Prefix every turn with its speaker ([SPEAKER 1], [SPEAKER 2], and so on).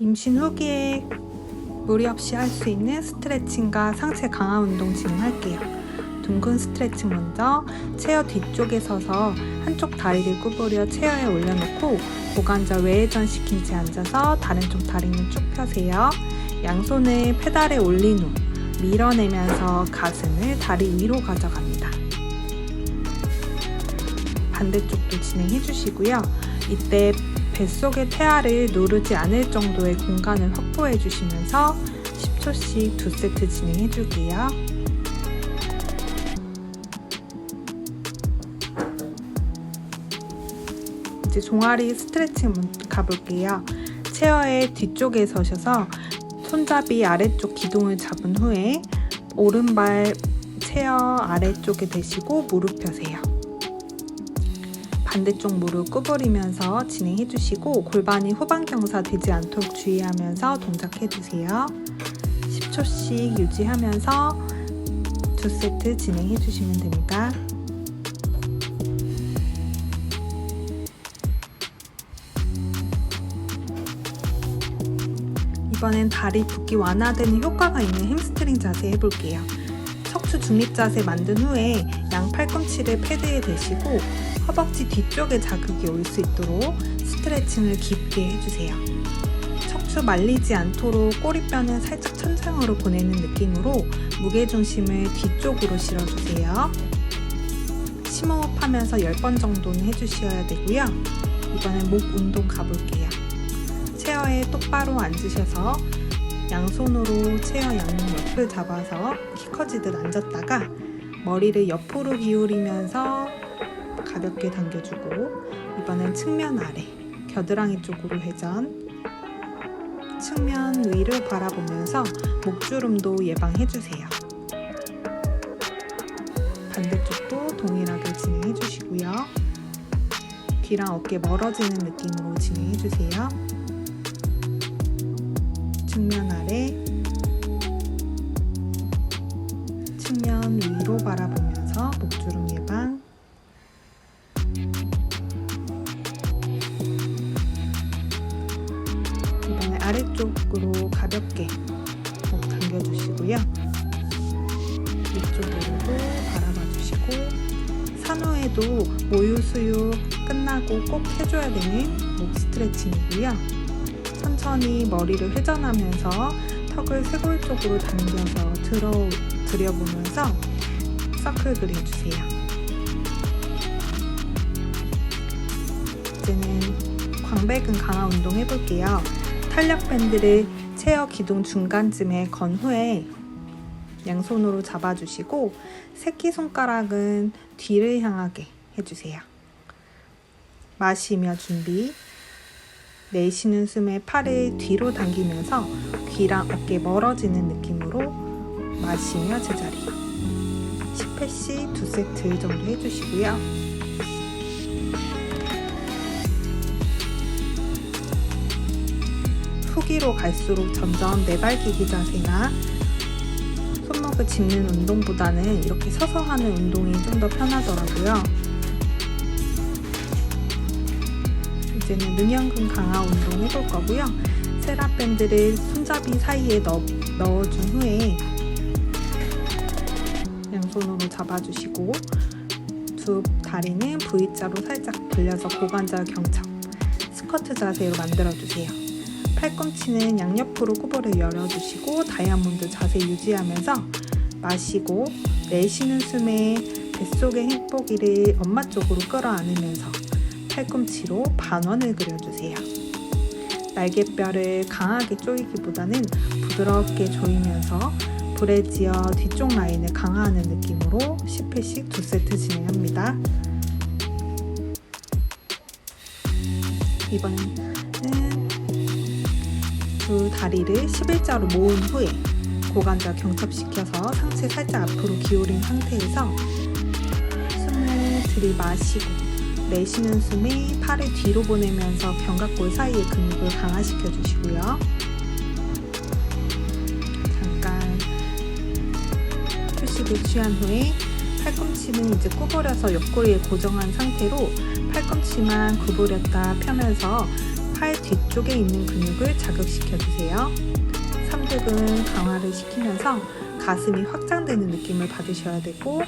[SPEAKER 1] 임신 후기에 무리 없이 할 수 있는 스트레칭과 상체 강화 운동 진행할게요. 둥근 스트레칭 먼저 체어 뒤쪽에 서서 한쪽 다리를 구부려 체어에 올려놓고 고관절 외회전 시킨 채 앉아서 다른 쪽 다리는 쭉 펴세요. 양손을 페달에 올린 후 밀어내면서 가슴을 다리 위로 가져갑니다. 반대쪽도 진행해 주시고요. 이때 뱃속의 태아를 누르지 않을 정도의 공간을 확보해 주시면서 10초씩 두 세트 진행해 줄게요. 이제 종아리 스트레칭 가볼게요. 체어의 뒤쪽에 서셔서 손잡이 아래쪽 기둥을 잡은 후에 오른발 체어 아래쪽에 대시고 무릎 펴세요. 반대쪽 무릎 구부리면서 진행해 주시고 골반이 후방 경사 되지 않도록 주의하면서 동작해 주세요. 10초씩 유지하면서 두 세트 진행해 주시면 됩니다. 이번엔 다리 붓기 완화되는 효과가 있는 햄스트링 자세 해볼게요. 척추 중립 자세 만든 후에 양 팔꿈치를 패드에 대시고 허벅지 뒤쪽에 자극이 올 수 있도록 스트레칭을 깊게 해주세요. 척추 말리지 않도록 꼬리뼈는 살짝 천장으로 보내는 느낌으로 무게중심을 뒤쪽으로 실어주세요. 심호흡 하면서 10번 정도는 해주셔야 되고요. 이번엔 목 운동 가볼게요. 체어에 똑바로 앉으셔서 양손으로 체어 양옆을 잡아서 키 커지듯 앉았다가 머리를 옆으로 기울이면서 가볍게 당겨주고 이번엔 측면 아래 겨드랑이 쪽으로 회전 측면 위를 바라보면서 목주름도 예방해주세요. 반대쪽도 동일하게 진행해주시고요. 귀랑 어깨 멀어지는 느낌으로 진행해주세요. 측면 아래 아래쪽으로 가볍게 목 당겨주시고요. 위쪽으로도 바라봐 주시고 산후에도 모유 수유 끝나고 꼭 해줘야 되는 목 스트레칭이고요. 천천히 머리를 회전하면서 턱을 쇄골 쪽으로 당겨서 들어 들여보면서 서클 그려주세요. 이제는 광배근 강화 운동 해볼게요. 탄력 밴드를 체어 기둥 중간쯤에 건 후에 양손으로 잡아주시고 새끼 손가락은 뒤를 향하게 해주세요. 마시며 준비. 내쉬는 숨에 팔을 뒤로 당기면서 귀랑 어깨 멀어지는 느낌으로 마시며 제자리 10회씩 두 세트 정도 해주시고요. 후기로 갈수록 점점 내발기기 자세나 손목을 짚는 운동보다는 이렇게 서서 하는 운동이 좀 더 편하더라고요. 이제는 능형근 강화 운동 해볼 거고요. 세라 밴드를 손잡이 사이에 넣, 넣어준 후에 양손으로 잡아주시고 두 다리는 V자로 살짝 돌려서 고관절 경첩 스쿼트 자세로 만들어주세요. 팔꿈치는 양옆으로 구부려 열어주시고 다이아몬드 자세 유지하면서 마시고 내쉬는 숨에 뱃속의 핵보기를 엄마 쪽으로 끌어안으면서 팔꿈치로 반원을 그려주세요. 날개뼈를 강하게 조이기보다는 부드럽게 조이면서 브래지어 뒤쪽 라인을 강화하는 느낌으로 10회씩 두 세트 진행합니다. 이번에는 두 다리를 11자로 모은 후에 고관절 경첩시켜서 상체 살짝 앞으로 기울인 상태에서 숨을 들이마시고 내쉬는 숨에 팔을 뒤로 보내면서 견갑골 사이의 근육을 강화시켜 주시고요. 잠깐 휴식을 취한 후에 팔꿈치는 이제 구부려서 옆구리에 고정한 상태로 팔꿈치만 구부렸다 펴면서 팔 뒤쪽에 있는 근육을 자극시켜 주세요. 삼두근 강화를 시키면서 가슴이 확장되는 느낌을 받으셔야 되고